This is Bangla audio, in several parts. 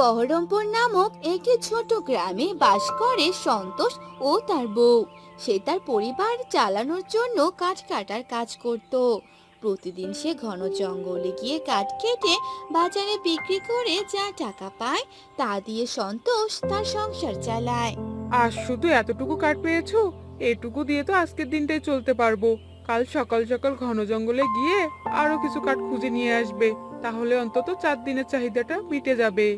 বহরমপুর নামক একটি ছোট গ্রামে বাস করে সন্তোষ ও তার বউ। সে তার পরিবার চালানোর জন্য কাঠ কাটার কাজ করত। প্রতিদিন সে ঘন জঙ্গলে গিয়ে কাঠ কেটে বাজারে বিক্রি করে যা টাকা পায় তা দিয়ে সন্তোষ তার সংসার চালায়। আজ শুধু এতটুকু কাঠ পেয়েছ? এটুকু দিয়ে তো আজকের দিনটাই চলতে পারব। কাল সকাল সকাল ঘন জঙ্গলে গিয়ে আরও কিছু কাঠ খুঁজে নিয়ে আসবে। তাহলে অন্তত চার দিনের চাহিদাটা মিটে যাবে।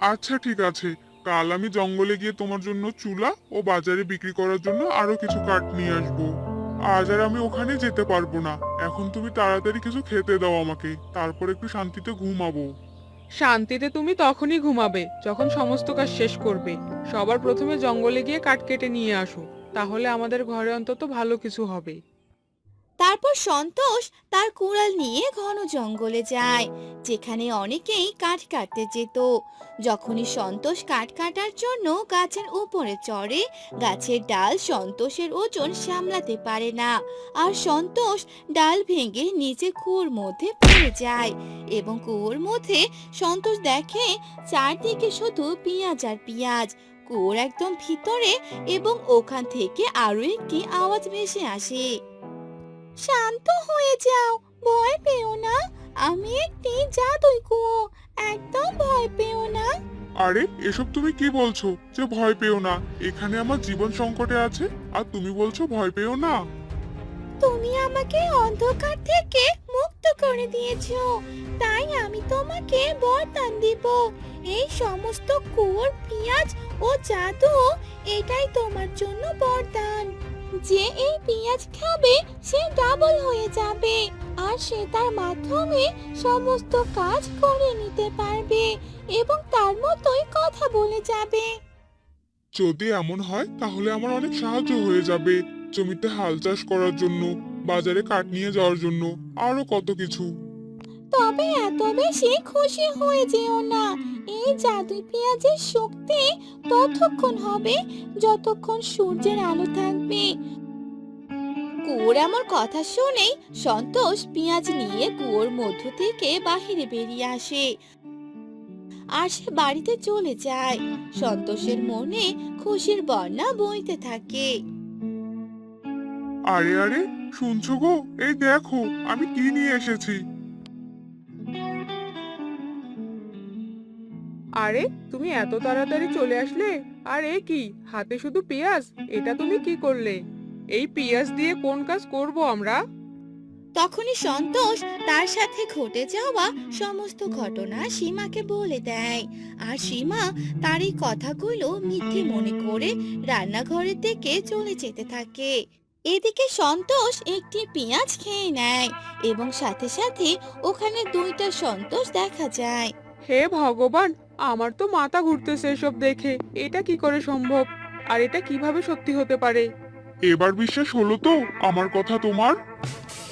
আচ্ছা ঠিক আছে। কাল আমি জঙ্গলে গিয়ে তোমার জন্য চুলা ও বাজারে বিক্রি করার জন্য আরও কিছু কাঠ নিয়ে আসব। আজ আর আমি ওখানে যেতে পারব না। এখন তুমি তাড়াতাড়ি কিছু খেতে দাও আমাকে। তারপর একটু শান্তিতে ঘুমাবো। শান্তিতে তুমি তখনই ঘুমাবে, যখন সমস্ত কাজ শেষ করবে। সবার প্রথমে জঙ্গলে গিয়ে কাঠ কেটে নিয়ে আসো। তাহলে আমাদের ঘরে অন্তত ভালো কিছু হবে। তারপর সন্তোষ তার কুড়াল নিয়ে ঘন জঙ্গলে যায়, যেখানে অনেকেই কাঠ কাটতে যেত। যখনই সন্তোষ কাঠ কাটার জন্য গাছের উপরে চড়ে, গাছের ডাল সন্তোষের ওজন সামলাতে পারে না আর সন্তোষ ডাল ভেঙে নিচে কুয়োর মধ্যে পড়ে যায় এবং কুয়োর মধ্যে সন্তোষ দেখে চারদিকে শুধু পেঁয়াজ আর পেঁয়াজ। কুয়োর একদম ভিতরে এবং ওখান থেকে আরও একটি আওয়াজ ভেসে আসে। শান্ত হয়ে যাও। ভয় পেও না। আমি একটি জাদুই কুয়ো। একদম ভয় পেও না। আরে এসব তুমি কি বলছো? যে ভয় পেও না। এখানে আমার জীবন সংকটে আছে আর তুমি বলছো ভয় পেও না। তুমি আমাকে অন্ধকার থেকে মুক্ত করে দিয়েছ। তাই আমি তোমাকে বরদান দিব। এই সমস্ত কুয়োর পেঁয়াজ ও জাদু এটাই তোমার জন্য বরদান। যে এই পেঁয়াজ খাবে, সে ডাবল হয়ে যাবে। আর সে তার মাধ্যমে সমস্ত কাজ করে নিতে পারবে এবং তার মতোই কথা বলে যাবে। যদি এমন হয়, তাহলে আমার অনেক সাহায্য হয়ে যাবে জমিতে হাল চাষ করার জন্য, বাজারে কাঠ নিয়ে যাওয়ার জন্য, আরও কত কিছু। তবে এত বেশি খুশি হয়ে যেও না। এই জাদুই পেঁয়াজের শক্তি ততক্ষণ হবে, যতক্ষণ সূর্যের আলো থাকবে। কুয়োর এমন কথা শুনেই সন্তোষ পেঁয়াজ নিয়ে কুয়োর মধ্য থেকে বাহিরে বেরিয়ে আসে। আর সে বাড়িতে চলে যায়। সন্তোষের মনে খুশির বন্যা বইতে থাকে। আরে আরে, শুনছো গো? এই দেখো, আমি কি নিয়ে এসেছি? আরে তুমি এত তাড়াতাড়ি চলে আসলে? আর এ কি হাতে শুধু পেঁয়াজ? এটা তুমি কি করলে? এই পেঁয়াজ দিয়ে কোন কাজ করব আমরা? তখনই সন্তোষ তার সাথে ঘটে যাওয়া সমস্ত ঘটনা সীমাকে বলে দেয়। আর সীমা তার এই কথাগুলো মিথ্যে মনে করে রান্নাঘরের দিকে চলে যেতে থাকে। এদিকে সন্তোষ একটি পেঁয়াজ খেয়ে নেয় এবং সাথে সাথে ওখানে দুইটা সন্তোষ দেখা যায়। হে ভগবান আমার তো মাথা ঘুরতেছে এসব দেখে। এটা কি করে সম্ভব? আর এটা কীভাবে সত্যি হতে পারে? এবার বিশ্বাস হলো তো আমার কথা তোমার?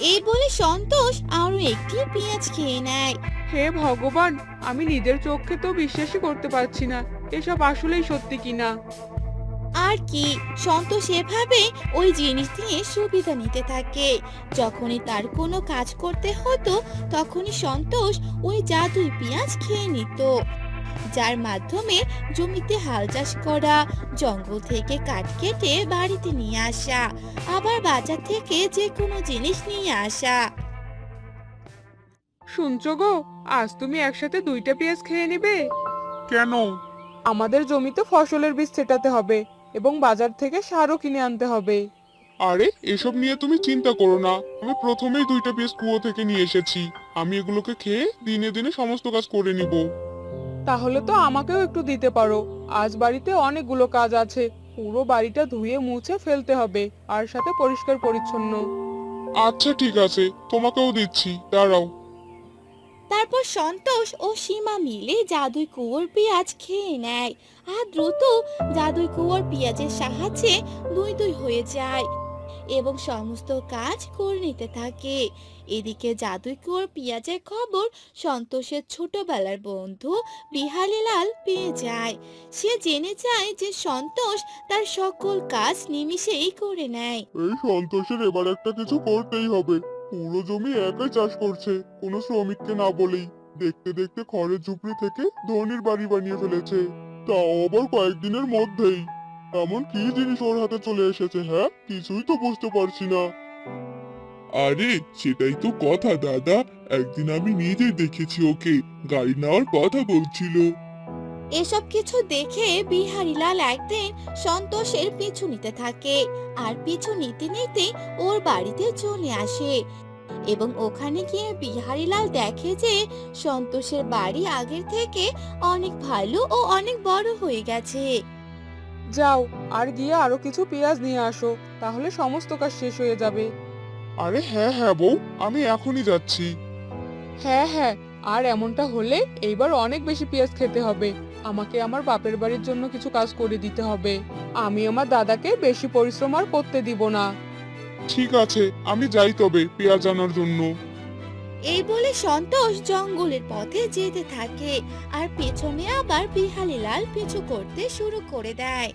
এই বলে সন্তোষ আরও একটি পেঁয়াজ খেয়ে নেয়। হে ভগবান আমি নিজের চোখে তো বিশ্বাসই করতে পারছি না এসব আসলেই সত্যি কিনা? আর কি সন্তোষ এভাবে ওই জিনিস দিয়ে সুবিধা নিতে থাকে। যখনই তার কোনো কাজ করতে হতো তখনই সন্তোষ ওই জাদুই পেঁয়াজ খেয়ে নিত। যার মাধ্যমে জমিতে হাল চাষ করা জঙ্গল থেকে কাঠ কেটে বাড়িতে নিয়ে আসা আবার বাজার থেকে যে কোনো জিনিস নিয়ে আসা। শুনছো গো আজ তুমি একসাথে দুইটা পেঁয়াজ খেয়ে নিবে? কেন? আমাদের জমিতে ফসলের বীজ ছেটাতে হবে এবং বাজার থেকে সারও কিনে আনতে হবে। আরে এসব নিয়ে তুমি চিন্তা করো না। আমি প্রথমেই দুইটা পিস কুয়ো থেকে নিয়ে এসেছি। আমি এগুলোকে খেয়ে দিনে দিনে সমস্ত কাজ করে নিব। তাহলে তো আমাকেও একটু দিতে পারো। আজ বাড়িতে অনেকগুলো কাজ আছে। পুরো বাড়িটা ধুয়ে মুছে ফেলতে হবে আর সাথে পরিষ্কার পরিচ্ছন্ন। আচ্ছা ঠিক আছে। তোমাকেও দিচ্ছি। দাঁড়াও। তারপর সন্তোষ ও সীমা মিলে জাদুই কুয়োর পেঁয়াজ খেয়ে নেয়। আর দ্রুত জাদুই কুয়োর পেঁয়াজের সাহায্যে দুই দুই হয়ে যায়। এবং সমস্ত কাজ করে নিতে থাকে। এদিকে জাদুই কুয়োর পেঁয়াজের খবর সন্তোষের ছোটবেলার বন্ধু বিহালীলাল পেয়ে যায়। সে জেনে যায় যে সন্তোষ তার সকল কাজ নিমিষেই করে নেয়। এই সন্তোষের এবার একটা কিছু করতেই হবে। পুরো জমি একাই চাষ করছে, কোনো শ্রমিককে না বলেই। দেখতে দেখতে খড়ের ঝুপড়ি থেকে ধনির বাড়ি বানিয়ে ফেলেছে। তাও আবার কয়েকদিনের মধ্যেই। এমন কি জিনিস ওর হাতে চলে এসেছে হ্যাঁ? কিছুই তো বুঝতে পারছি না। আরে সেটাই তো কথা দাদা। একদিন আমি নিজে দেখেছি ওকে। গাড়ি নেওয়ার কথা বলছিল। এসব কিছু দেখে বিহারীলাল একদিন সন্তোষের পিছু নিতে থাকে আর পিছু নিতে নিতে ওর বাড়িতে চলে আসে। এবং ওখানে গিয়ে বিহারীলাল দেখে যে সন্তোষের বাড়ি আগের থেকে অনেক ভালো ও অনেক বড় হয়ে গেছে। যাও আর গিয়ে আরও কিছু পেঁয়াজ নিয়ে আসো তাহলে সমস্ত কাজ শেষ হয়ে যাবে। আরে হ্যাঁ হ্যাঁ বউ আমি এখনই যাচ্ছি। হ্যাঁ হ্যাঁ আর এমনটা হলে এইবার অনেক বেশি পেঁয়াজ খেতে হবে। আমাকে আমার বাপের বাড়ির জন্য কিছু কাজ করে দিতে হবে। আমি আমার দাদাকে বেশি পরিশ্রম আর করতে দিব না। ঠিক আছে আমি যাই তবে পেঁয়াজ আনার জন্য। এই বলে সন্তোষ জঙ্গলের পথে যেতে থাকে আর পেছনে আবার বিহারীলাল পিছু করতে শুরু করে দেয়।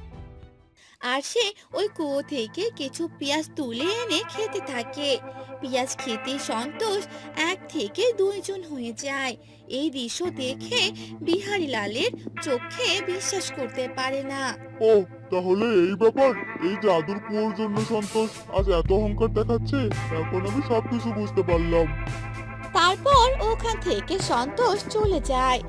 আর সে ওই কুয়ো থেকে কিছু পেঁয়াজ তুলে এনে খেতে থাকে। পেঁয়াজ খেতে সন্তোষ এক থেকে দুইজন হয়ে যায়। এই দৃশ্য দেখে বিহারীলালের চোখে বিশ্বাস করতে পারে না। ও তাহলে এই ব্যাপার? এই জাদুর কুয়োর জন্য সন্তোষ আজ এত অহংকার দেখাচ্ছে এখন আমি সবকিছু বুঝতে পারলাম। তারপর ওখান থেকে সন্তোষ চলে যায়।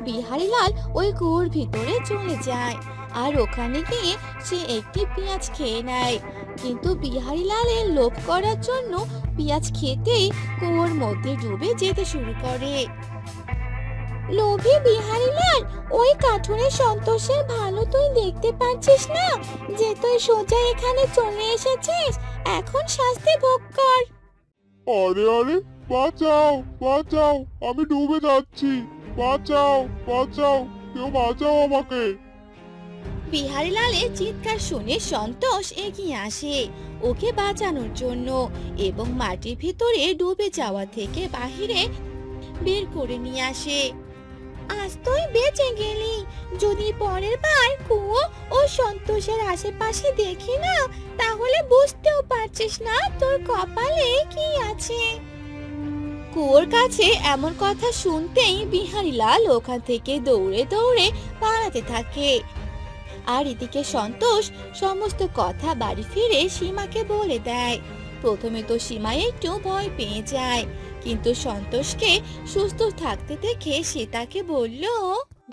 বিহারিলাল ওই কুয়োর ভিতরে চলে যায়। আর ওখানে গিয়ে সে একটি পেঁয়াজ খেয়ে নেয়। কিন্তু বিহারীলালের লোভ করার জন্য পেঁয়াজ খেতেই কুয়োর মধ্যে ডুবে যেতে শুরু করে। লোভী বিহারীলাল, ওই কাঠুরে সন্তোষের ভালো তুই দেখতে পাচ্ছিস না? যে তুই সোজা এখানে চলে এসেছিস, এখন শাস্তি ভোগ কর। আরে আরে, বাঁচাও বাঁচাও, আমি ডুবে যাচ্ছি। বাঁচাও বাঁচাও, কেউ বাঁচাও আমাকে। বিহারীলালের চিৎকার শুনে সন্তোষ এগিয়ে আসে ওকে বাঁচানোর জন্য এবং মাটির ভিতরে ডুবে যাওয়া থেকে বাহিরে বের করে নিয়ে আসে। আজ তুই বেঁচে গেলি, যদি পরের বার কুয়ো ও সন্তোষের আশেপাশে দেখি না, তাহলে বুঝতেও পারছিস না তোর কপালে কি আছে। কুয়োর কাছে এমন কথা শুনতেই বিহারীলাল ওখান থেকে দৌড়ে দৌড়ে পালাতে থাকে। আর এদিকে সন্তোষ সমস্ত কথা বাড়ি ফিরে সীমাকে বলে দেয়। প্রথমে তো সীমা একটু ভয় পেয়ে যায়, কিন্তু সন্তোষকে সুস্থ থাকতে দেখে সে তাকে বলল,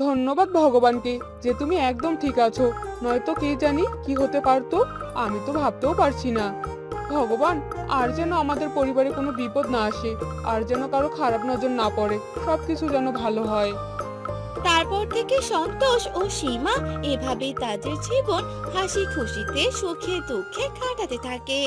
ধন্যবাদ ভগবানকে যে তুমি একদম ঠিক আছো, নয়তো কে জানি কি হতে পারতো, আমি তো ভাবতেও পারছি না। ভগবান, আর যেন আমাদের পরিবারে কোনো বিপদ না আসে, আর যেন কারও খারাপ নজর না পড়ে, সবকিছু যেন ভালো হয়। তারপর থেকে সন্তোষ ও সীমা এভাবে তাদের জীবন হাসি খুশিতে সুখে দুঃখে কাটাতে থাকে।